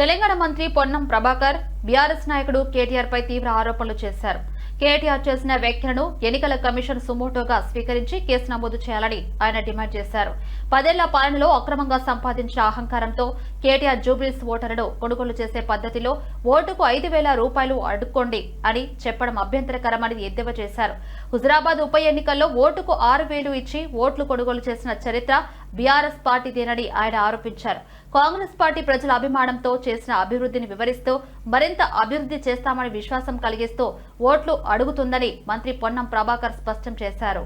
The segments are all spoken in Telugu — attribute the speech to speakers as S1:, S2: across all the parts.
S1: తెలంగాణ మంత్రి పొన్నం ప్రభాకర్ బీఆర్ఎస్ నాయకుడు కేటీఆర్ పై తీవ్ర ఆరోపణలు చేశారు. కేటీఆర్ చేసిన వ్యాఖ్యలను ఎన్నికల కమిషన్ సుమోటోగా స్వీకరించి కేసు నమోదు చేయాలని ఆయన డిమాండ్ చేశారు. పదేళ్ళ పాలనలో అక్రమంగా సంపాదించిన అహంకారంతో కేటీఆర్ జూబ్లీస్ ఓటర్లను కొనుగోలు చేసే పద్ధతిలో ఓటుకు ఐదు వేల రూపాయలు అడుక్కోండి అని చెప్పడం అభ్యంతరకరమని ఎద్దేవా చేశారు. హుజరాబాద్ ఉప ఎన్నికల్లో ఓటుకు ఆరు వేలు ఇచ్చి ఓట్లు కొనుగోలు చేసిన చరిత్ర బీఆర్ఎస్ పార్టీదేనని ఆయన ఆరోపించారు. కాంగ్రెస్ పార్టీ ప్రజల అభిమానంతో చేసిన అభివృద్ధిని వివరిస్తూ మరింత అభివృద్ధి చేస్తామని విశ్వాసం కలిగిస్తూ ఓట్లు అడుగుతుందని మంత్రి పొన్నం ప్రభాకర్ స్పష్టం చేశారు.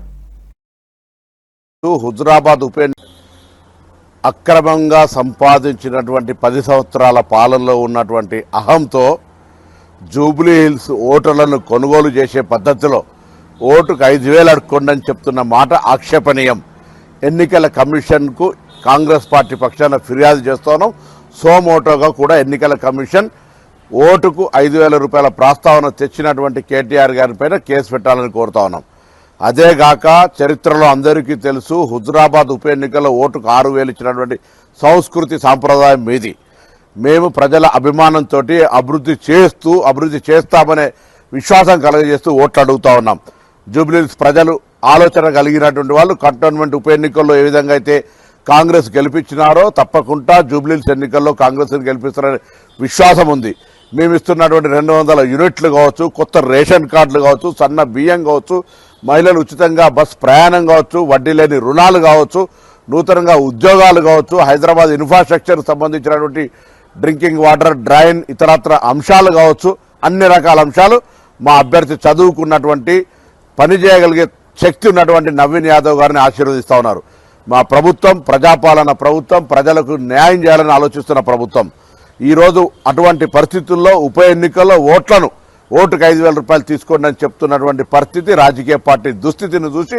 S2: హుజురాబాద్ ఉప అక్రమంగా సంపాదించినటువంటి పది సంవత్సరాల పాలనలో ఉన్నటువంటి అహంతో జూబ్లీ హిల్స్ ఓటర్లను కొనుగోలు చేసే పద్ధతిలో ఓటుకు ఐదు వేలు అడుక్కోండి అని చెప్తున్న మాట ఆక్షేపణీయం. ఎన్నికల కమిషన్కు కాంగ్రెస్ పార్టీ పక్షాన ఫిర్యాదు చేస్తున్నాం. సోమోటోగా కూడా ఎన్నికల కమిషన్ ఓటుకు ఐదు వేల రూపాయల ప్రస్తావన తెచ్చినటువంటి కేటీఆర్ గారి పైన కేసు పెట్టాలని కోరుతా ఉన్నాం. అదేగాక చరిత్రలో అందరికీ తెలుసు హుజురాబాద్ ఉప ఎన్నికల్లో ఓటుకు ఆరు వేలు ఇచ్చినటువంటి సంస్కృతి సాంప్రదాయం మీది. మేము ప్రజల అభిమానంతో అభివృద్ధి చేస్తూ అభివృద్ధి చేస్తామనే విశ్వాసం కలగజేస్తూ ఓట్లు అడుగుతా ఉన్నాం. జూబ్లీస్ ప్రజలు ఆలోచన కలిగినటువంటి వాళ్ళు కంటోన్మెంట్ ఉప ఎన్నికల్లో ఏ విధంగా అయితే కాంగ్రెస్ గెలిపించినారో తప్పకుండా జూబ్లీస్ ఎన్నికల్లో కాంగ్రెస్ని గెలిపిస్తారనే విశ్వాసం ఉంది. మేము ఇస్తున్నటువంటి రెండు వందల యూనిట్లు కావచ్చు కొత్త రేషన్ కార్డులు కావచ్చు సన్న బియ్యం కావచ్చు మహిళలు ఉచితంగా బస్ ప్రయాణం కావచ్చు వడ్డీ లేని రుణాలు కావచ్చు నూతనంగా ఉద్యోగాలు కావచ్చు హైదరాబాద్ ఇన్ఫ్రాస్ట్రక్చర్ సంబంధించినటువంటి డ్రింకింగ్ వాటర్ డ్రైన్ ఇతరత్ర అంశాలు కావచ్చు అన్ని రకాల అంశాలు మా అభ్యర్థి చదువుకున్నటువంటి పని చేయగలిగే శక్తి ఉన్నటువంటి నవీన్ యాదవ్ గారిని ఆశీర్వదిస్తూ ఉన్నారు. మా ప్రభుత్వం ప్రజాపాలన ప్రభుత్వం ప్రజలకు న్యాయం చేయాలని ఆలోచిస్తున్న ప్రభుత్వం. ఈరోజు అటువంటి పరిస్థితుల్లో ఉప ఎన్నికల్లో ఓట్లను ఓటుకు ఐదు వేల రూపాయలు తీసుకోండి అని చెప్తున్నటువంటి పరిస్థితి రాజకీయ పార్టీ దుస్థితిని చూసి